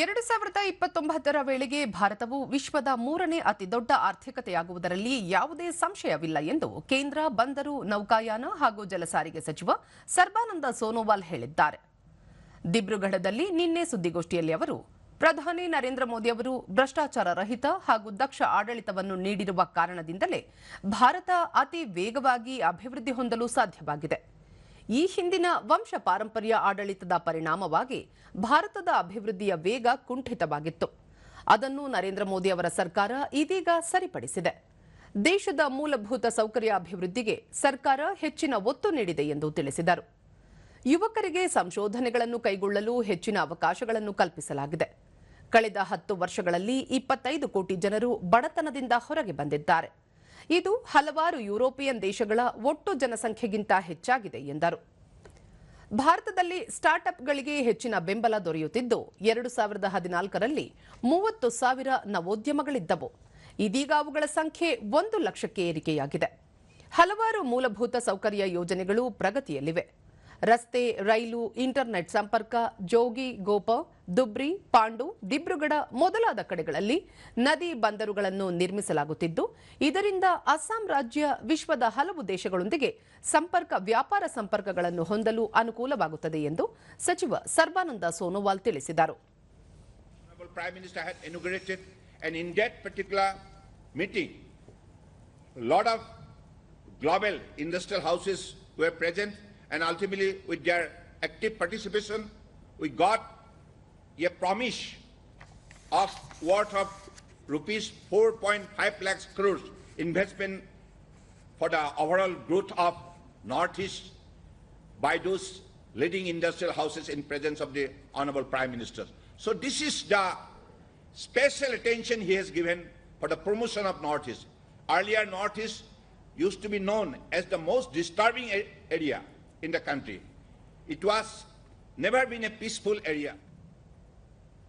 ಎರಡು ಸಾವಿರದ ಇಪ್ಪತ್ತೊಂಬತ್ತರ ವೇಳೆಗೆ ಭಾರತವು ವಿಶ್ವದ ಮೂರನೇ ಅತಿ ದೊಡ್ಡ ಆರ್ಥಿಕತೆಯಾಗುವುದರಲ್ಲಿ ಯಾವುದೇ ಸಂಶಯವಿಲ್ಲ ಎಂದು ಕೇಂದ್ರ ಬಂದರು ನೌಕಾಯಾನ ಹಾಗೂ ಜಲಸಾರಿಗೆ ಸಚಿವ ಸರ್ಬಾನಂದ ಸೋನೋವಾಲ್ ಹೇಳಿದ್ದಾರೆ. ದಿಬ್ರುಗಢದಲ್ಲಿ ನಿನ್ನೆ ಸುದ್ದಿಗೋಷ್ಠಿಯಲ್ಲಿ ಅವರು, ಪ್ರಧಾನಿ ನರೇಂದ್ರ ಮೋದಿ ಅವರು ಭ್ರಷ್ಟಾಚಾರ ರಹಿತ ಹಾಗೂ ದಕ್ಷ ಆಡಳಿತವನ್ನು ನೀಡಿರುವ ಕಾರಣದಿಂದಲೇ ಭಾರತ ಅತಿ ವೇಗವಾಗಿ ಅಭಿವೃದ್ಧಿ ಹೊಂದಲು ಸಾಧ್ಯವಾಗಿದೆ. ಈ ಹಿಂದಿನ ವಂಶ ಪಾರಂಪರ್ಯ ಆಡಳಿತದ ಪರಿಣಾಮವಾಗಿ ಭಾರತದ ಅಭಿವೃದ್ಧಿಯ ವೇಗ ಕುಂಠಿತವಾಗಿತ್ತು. ಅದನ್ನು ನರೇಂದ್ರ ಮೋದಿ ಅವರ ಸರ್ಕಾರ ಇದೀಗ ಸರಿಪಡಿಸಿದೆ. ದೇಶದ ಮೂಲಭೂತ ಸೌಕರ್ಯ ಅಭಿವೃದ್ಧಿಗೆ ಸರ್ಕಾರ ಹೆಚ್ಚಿನ ಒತ್ತು ನೀಡಿದೆ ಎಂದು ತಿಳಿಸಿದರು. ಯುವಕರಿಗೆ ಸಂಶೋಧನೆಗಳನ್ನು ಕೈಗೊಳ್ಳಲು ಹೆಚ್ಚಿನ ಅವಕಾಶಗಳನ್ನು ಕಲ್ಪಿಸಲಾಗಿದೆ. ಕಳೆದ ಹತ್ತು ವರ್ಷಗಳಲ್ಲಿ ಇಪ್ಪತ್ತೈದು ಕೋಟಿ ಜನರು ಬಡತನದಿಂದ ಹೊರಗೆ ಬಂದಿದ್ದಾರೆ. ಇದು ಹಲವಾರು ಯುರೋಪಿಯನ್ ದೇಶಗಳ ಒಟ್ಟು ಜನಸಂಖ್ಯೆಗಿಂತ ಹೆಚ್ಚಾಗಿದೆ ಎಂದರು. ಭಾರತದಲ್ಲಿ ಸ್ಟಾರ್ಟ್ಅಪ್ಗಳಿಗೆ ಹೆಚ್ಚಿನ ಬೆಂಬಲ ದೊರೆಯುತ್ತಿದ್ದು, ಎರಡು ಸಾವಿರದ ಹದಿನಾಲ್ಕರಲ್ಲಿ ಮೂವತ್ತು ಸಾವಿರ ನವೋದ್ಯಮಗಳಿದ್ದವು. ಇದೀಗ ಅವುಗಳ ಸಂಖ್ಯೆ ಒಂದು ಲಕ್ಷಕ್ಕೆ ಏರಿಕೆಯಾಗಿದೆ. ಹಲವಾರು ಮೂಲಭೂತ ಸೌಕರ್ಯ ಯೋಜನೆಗಳು ಪ್ರಗತಿಯಲ್ಲಿವೆ. ರಸ್ತೆ ರೈಲು ಇಂಟರ್ನೆಟ್ ಸಂಪರ್ಕ ಜೋಗಿ ಗೋಪ ದುಬ್ರಿ ಪಾಂಡು ದಿಬ್ರುಗಢ ಮೊದಲಾದ ಕಡೆಗಳಲ್ಲಿ ನದಿ ಬಂದರುಗಳನ್ನು ನಿರ್ಮಿಸಲಾಗುತ್ತಿದ್ದು ಇದರಿಂದ ಅಸ್ಸಾಂ ರಾಜ್ಯ ವಿಶ್ವದ ಹಲವು ದೇಶಗಳೊಂದಿಗೆ ಸಂಪರ್ಕ ವ್ಯಾಪಾರ ಸಂಪರ್ಕಗಳನ್ನು ಹೊಂದಲು ಅನುಕೂಲವಾಗುತ್ತದೆ ಎಂದು ಸಚಿವ ಸರ್ಬಾನಂದ ಸೋನೋವಾಲ್ ತಿಳಿಸಿದರು. Global industrial houses were present, and ultimately, with their active participation, we got a promise of worth of rupees 4.5 lakhs crores investment for the overall growth of Northeast by those leading industrial houses in presence of the Honorable Prime Minister. So this is the special attention he has given for the promotion of Northeast. Earlier, Northeast used to be known as the most disturbing area in the country. It was never been a peaceful area.